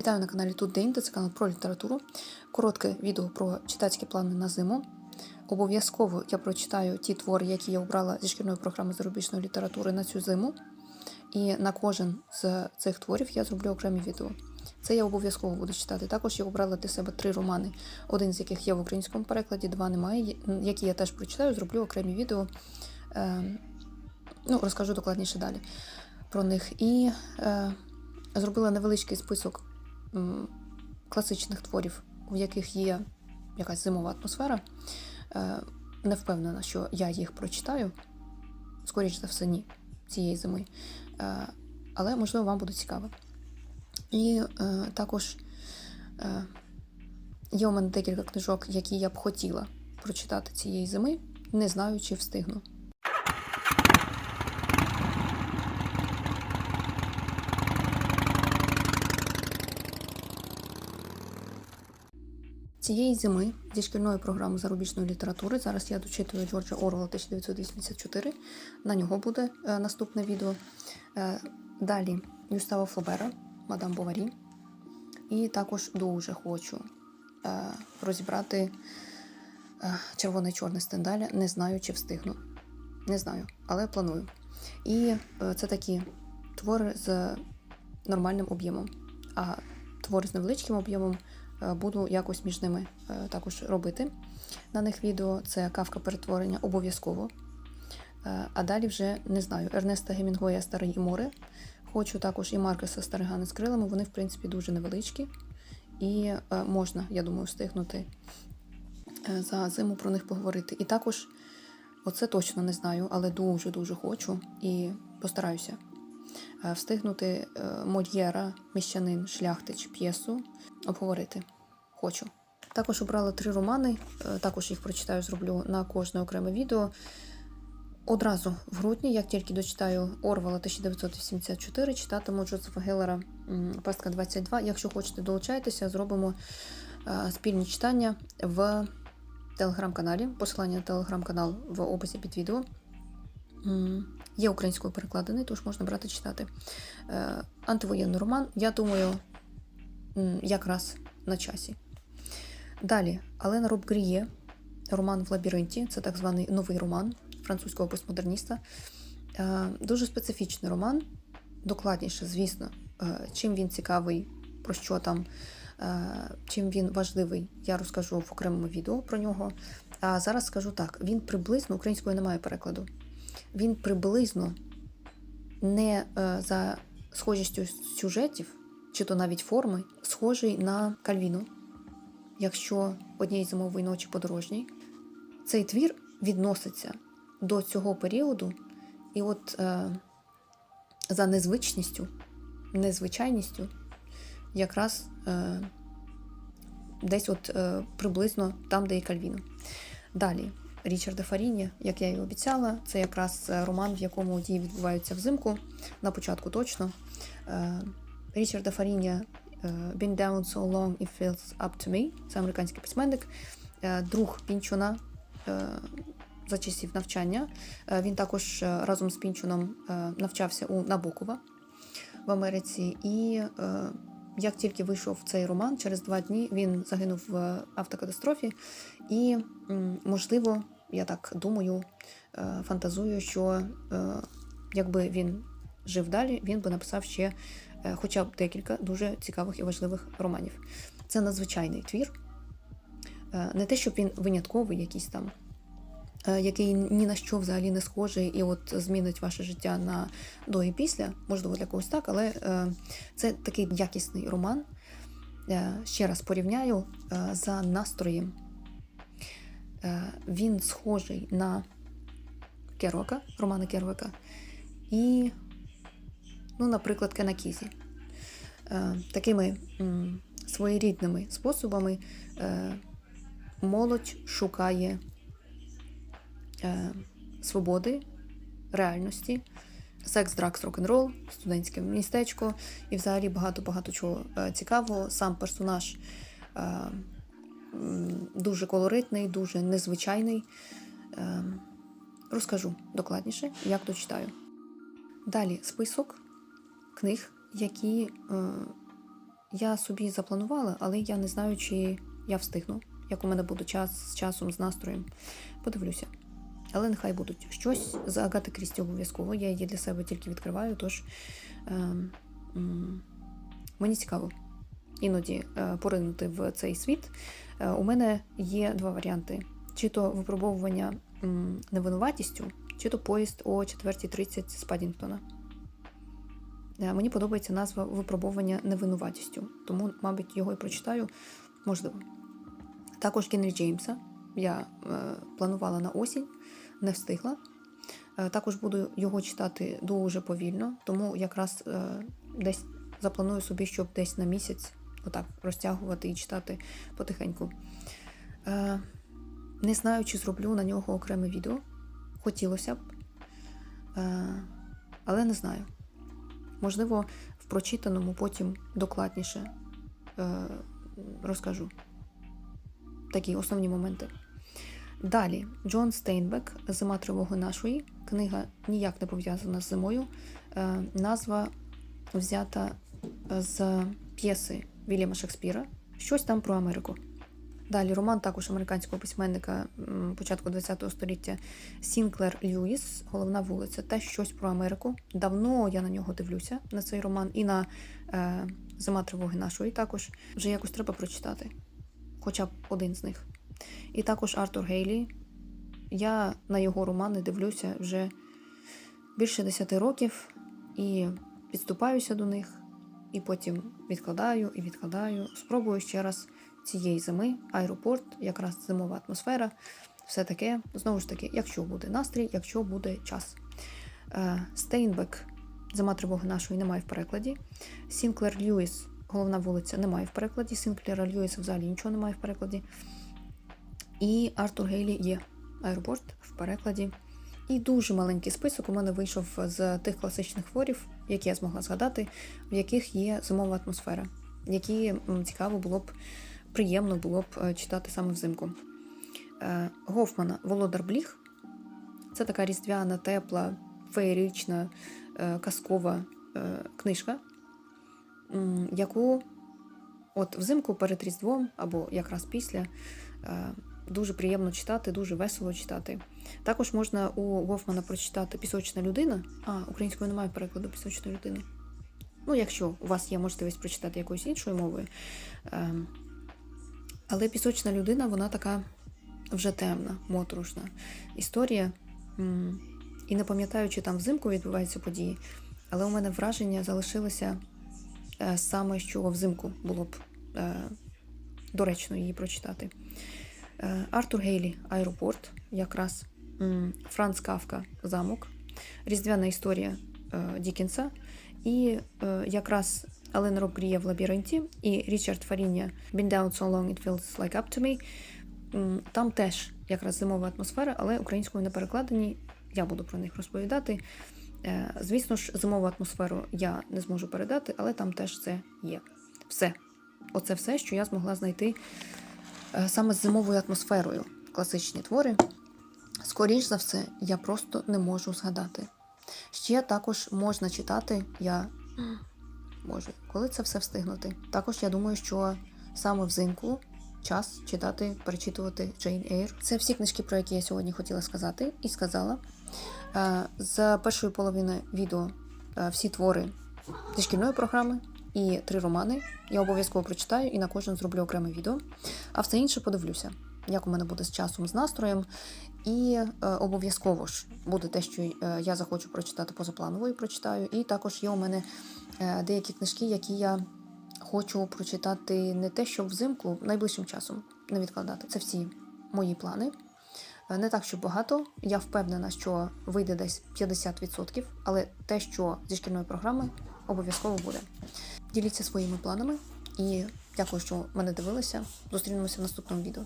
Вітаю на каналі Тут День, це канал про літературу. Коротке відео про читацькі плани на зиму. Обов'язково я прочитаю ті твори, які я обрала зі шкільної програми зарубіжної літератури на цю зиму. І на кожен з цих творів я зроблю окремі відео. Це я обов'язково буду читати. Також я обрала для себе три романи, один з яких є в українському перекладі, два немає, які я теж прочитаю, зроблю окремі відео. Е, ну, розкажу докладніше далі про них. І е, зробила невеличкий список класичних творів, в яких є якась зимова атмосфера. Е, не впевнена, що я їх прочитаю. Скоріше за все, ні, цієї зими. Е, але, можливо, вам буде цікаво. І е, також е, є у мене декілька книжок, які я б хотіла прочитати цієї зими. Не знаю, чи встигну. Цієї зими зі шкільної програми зарубіжної літератури зараз я дочитую Джорджа Орвела 1984. На нього буде е, наступне відео. Е, далі Юстава Флобера, Мадам Боварі. І також дуже хочу е, розібрати е, червоне чорне стендаля. Не знаю, чи встигну. Не знаю, але планую. І е, це такі твори з нормальним об'ємом. А твори з невеличким об'ємом буду якось між ними е, також робити. На них відео це кавка перетворення обов'язково. Е, А далі вже не знаю. Ернеста Гемінгуея Старий і море. Хочу також і Маркеса Старигани з крилами. Вони, в принципі, дуже невеличкі. І е, можна, я думаю, встигнути е, за зиму про них поговорити. І також, оце точно не знаю, але дуже-дуже хочу і постараюся е, встигнути е, Мольєра, Міщанин, Шляхтич, п'єсу обговорити. Хочу. Також обрала три романи, е, також їх прочитаю, зроблю на кожне окреме відео. Одразу в грудні, як тільки дочитаю Орвала 1984, читатиму Джозефа Геллера Пастка 22. Якщо хочете, долучайтеся, зробимо е, спільні читання в телеграм-каналі. Посилання на телеграм-канал в описі під відео. Є українською перекладений, тож можна брати читати. Е, Антивоєнний роман, я думаю, якраз на часі. Далі, Алена Роб Гріє, роман в лабіринті, це так званий новий роман французького постмодерніста. Е, Дуже специфічний роман, докладніше, звісно, е, чим він цікавий, про що там, чим він важливий, я розкажу в окремому відео про нього. А зараз скажу так: він приблизно, українською немає перекладу, він приблизно не е, за схожістю сюжетів, чи то навіть форми, схожий на Кальвіну, якщо однієї зимової ночі подорожній. Цей твір відноситься до цього періоду, і от е, за незвичністю, незвичайністю, якраз е, десь от е, приблизно там, де і Кальвіно. Далі, Річарда Фаріні, як я і обіцяла, це якраз е, роман, в якому дії відбуваються взимку, на початку точно. Е, Річарда Фаріні е, Been down so long it feels up to me. Це американський письменник, друг Пінчуна. за часів навчання. Він також разом з Пінчуном навчався у Набокова в Америці. І як тільки вийшов цей роман, через два дні він загинув в автокатастрофі. І, можливо, я так думаю, е, фантазую, що е, якби він жив далі, він би написав ще е, хоча б декілька дуже цікавих і важливих романів. Це надзвичайний твір. Е, Не те, щоб він винятковий, якийсь там е, який ні на що взагалі не схожий, і от змінить ваше життя на до і після, можливо, для когось так, але е, це такий якісний роман. Е, ще раз порівняю е, за настроєм. Е, він схожий на Кервака, романа Кервака, і, ну, наприклад, Кенакізі. Е, такими своєрідними способами е, молодь шукає е, свободи, реальності, секс, дракс, рок-н-рол, студентське містечко і взагалі багато-багато чого е, цікавого. Сам персонаж е, дуже колоритний, дуже незвичайний. Е, розкажу докладніше, як дочитаю. Далі список книг, які е, я собі запланувала, але я не знаю, чи я встигну, як у мене буде час з часом, з настроєм. Подивлюся. Але нехай будуть щось з Агати Крісті обов'язково. Я її для себе тільки відкриваю, тож е, м, мені цікаво іноді е, поринути в цей світ. Е, у мене є два варіанти: чи то випробовування м, невинуватістю, чи то поїзд о 4.30 з Падінгтона. Е, Мені подобається назва випробовування невинуватістю, тому, мабуть, його і прочитаю, можливо. Також Генрі Джеймса я е, планувала на осінь, не встигла. Е, також буду його читати дуже повільно, тому якраз е, десь запланую собі, щоб десь на місяць отак розтягувати і читати потихеньку. Е, не знаю, чи зроблю на нього окреме відео. Хотілося б, але не знаю. Можливо, в прочитаному потім докладніше розкажу такі основні моменти. Далі, Джон Стейнбек Зима тривоги нашої. Книга ніяк не пов'язана з зимою. Е, назва взята з п'єси Вільяма Шекспіра. Щось там про Америку. Далі роман також американського письменника початку ХХ століття Сінклер Льюіс, Головна вулиця, теж щось про Америку. Давно я на нього дивлюся, на цей роман, і на е, Зима тривоги нашої також. Вже якось треба прочитати. Хоча б один з них. І також Артур Гейлі. Я на його романи дивлюся вже більше 10 років і підступаюся до них, і потім відкладаю і відкладаю. Спробую ще раз цієї зими, аеропорт, якраз зимова атмосфера, все таке. Знову ж таки, якщо буде настрій, якщо буде час. Е, Стейнбек, Зима тривоги нашої немає в перекладі. Сінклер Льюіс, головна вулиця, немає в перекладі. Сінклера Льюіса взагалі нічого немає в перекладі. І Артур Гейлі є аеропорт в перекладі. І дуже маленький список у мене вийшов з тих класичних творів, які я змогла згадати, в яких є зимова атмосфера, які цікаво було б, приємно було б е, читати саме взимку. Е, Гофмана Володар Бліг це така різдвяна, тепла, феєрична, е, казкова книжка, яку от взимку перед Різдвом або якраз після дуже приємно читати, дуже весело читати. Також можна у Гофмана прочитати Пісочна людина. А, українською немає перекладу пісочної людини. Ну, якщо у вас є можливість прочитати якоюсь іншою мовою. Ем, Але пісочна людина, вона така вже темна, моторошна історія. І не пам'ятаю, чи там взимку відбуваються події, але у мене враження залишилося е, саме, що взимку було б е, доречно її прочитати. Е, Артур Гейлі Аеропорт, якраз Франц Кавка Замок, Різдвяна історія е, Дікінса, і е, якраз Ален Робгріє в лабіринті і Річард Фаріння Been down so long it feels like up to me. Там теж якраз зимова атмосфера, але українською не перекладені. Я буду про них розповідати. Звісно ж, зимову атмосферу я не зможу передати, але там теж це є. Все. Оце все, що я змогла знайти саме з зимовою атмосферою. Класичні твори. Скоріш за все, я просто не можу згадати. Ще також можна читати, я Боже, коли це все встигнути. Також я думаю, що саме взимку час читати, перечитувати Джейн Ейр. Це всі книжки, про які я сьогодні хотіла сказати і сказала. Е, З першої половини відео е, всі твори зі шкільної програми і три романи. Я обов'язково прочитаю і на кожен зроблю окреме відео. А все інше подивлюся, як у мене буде з часом, з настроєм. І е, обов'язково ж буде те, що е, я захочу прочитати позапланово і прочитаю. І також є у мене е, деякі книжки, які я хочу прочитати не те, що взимку, найближчим часом не відкладати. Це всі мої плани. Е, Не так, що багато. Я впевнена, що вийде десь 50%, але те, що зі шкільної програми, обов'язково буде. Діліться своїми планами і дякую, що мене дивилися. Зустрінемося в наступному відео.